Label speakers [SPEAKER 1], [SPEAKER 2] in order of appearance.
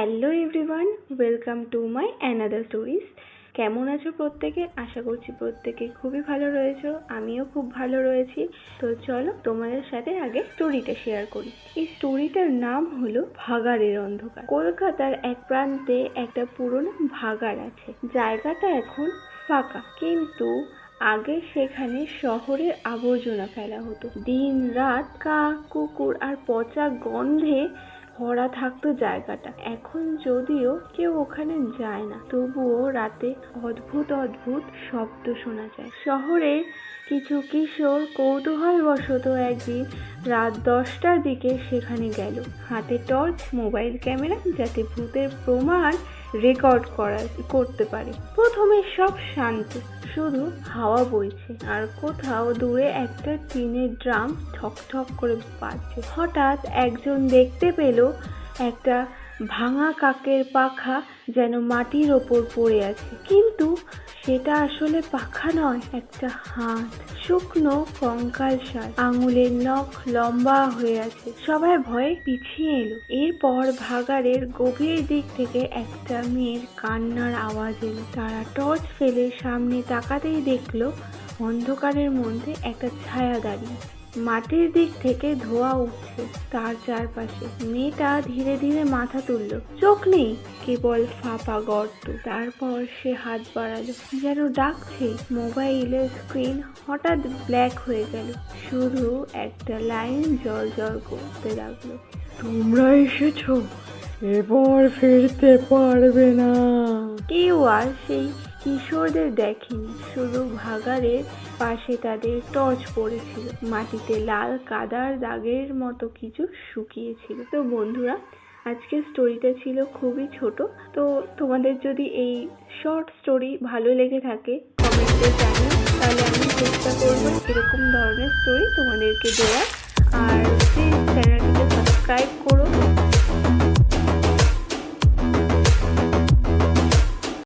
[SPEAKER 1] Hello everyone, welcome to my another stories. কেমন আছো প্রত্যেকে? আশা করছি প্রত্যেকে খুবই ভালো রয়েছো, আমিও খুব ভালো রয়েছি। তো চলো তোমাদের সাথে আগে স্টোরিটা শেয়ার করি। এই স্টোরিটার নাম হলো ভাগাড়ের অন্ধকার। কলকাতার এক প্রান্তে একটা পুরনো ভাগাড় আছে। জায়গাটা এখন ফাঁকা। কিন্তু আগে সেখানে শহরের আবর্জনা ফেলা হতো। দিন রাত কাক কুকুর আর পচা গন্ধে ভরা থাকতো জায়গাটা। এখন যদিও কেউ ওখানে যায় না, তবুও রাতে অদ্ভুত অদ্ভুত শব্দ শোনা যায়। শহরে কিছু কিশোর কৌতূহলবশত একদিন রাত দশটার দিকে সেখানে গেল। হাতে টর্চ, মোবাইল ক্যামেরা, যাতে ভূতের প্রমাণ রেকর্ড করা করতে পারি। প্রথমে সব শান্ত, শুধু হাওয়া বইছে আর কোথাও দূরে একটা টিনের ড্রাম ঠক ঠক করে বাজছে। হঠাৎ একজন দেখতে পেল একটা ভাঙা কাকের পাখা যেন মাটির ওপর পড়ে আছে। কিন্তু সেটা আসলে পাখা নয়, একটা হাত। শুকনো কঙ্কাল সার আঙুলের নখ লম্বা হয়ে আছে। সবাই ভয়ে পিছিয়ে এলো। এরপর ভাগাড়ের গভীর দিক থেকে একটা মেয়ের কান্নার আওয়াজ এলো। তারা টর্চ ফেলে সামনে তাকাতেই দেখল অন্ধকারের মধ্যে একটা ছায়া দাঁড়িয়ে। মাটির দিক থেকে ধোঁয়া উঠছে তার চারপাশে। মেয়েটা ধীরে ধীরে মাথা তুললো। চোখ নেই কেবল ফাঁপা গর্ত। তারপর সে হাত বাড়ালো। যেন ডাকছে। মোবাইলের স্ক্রিন হঠাৎ ব্ল্যাক হয়ে গেল। শুধু একটা লাইন জল জল করতে লাগল।
[SPEAKER 2] তোমরা এসেছ এবার ফিরতে পারবে না।
[SPEAKER 1] কেউ আর সেই কিশোরদের দেখেনি, শুধু ভাগাড়ের পাশে তাদের টর্চ পড়েছিল। মাটিতে লাল কাদার দাগের মতো কিছু শুকিয়েছিল। তো বন্ধুরা, আজকের স্টোরিটা ছিল খুবই ছোট। তো তোমাদের যদি এই শর্ট স্টোরি ভালো লেগে থাকে কমেন্টে জানিও। তাহলে আমি চেষ্টা করব এরকম ধরনের স্টোরি তোমাদেরকে দেওয়ার। আর প্লিজ চ্যানেলটিকে সাবস্ক্রাইব করো।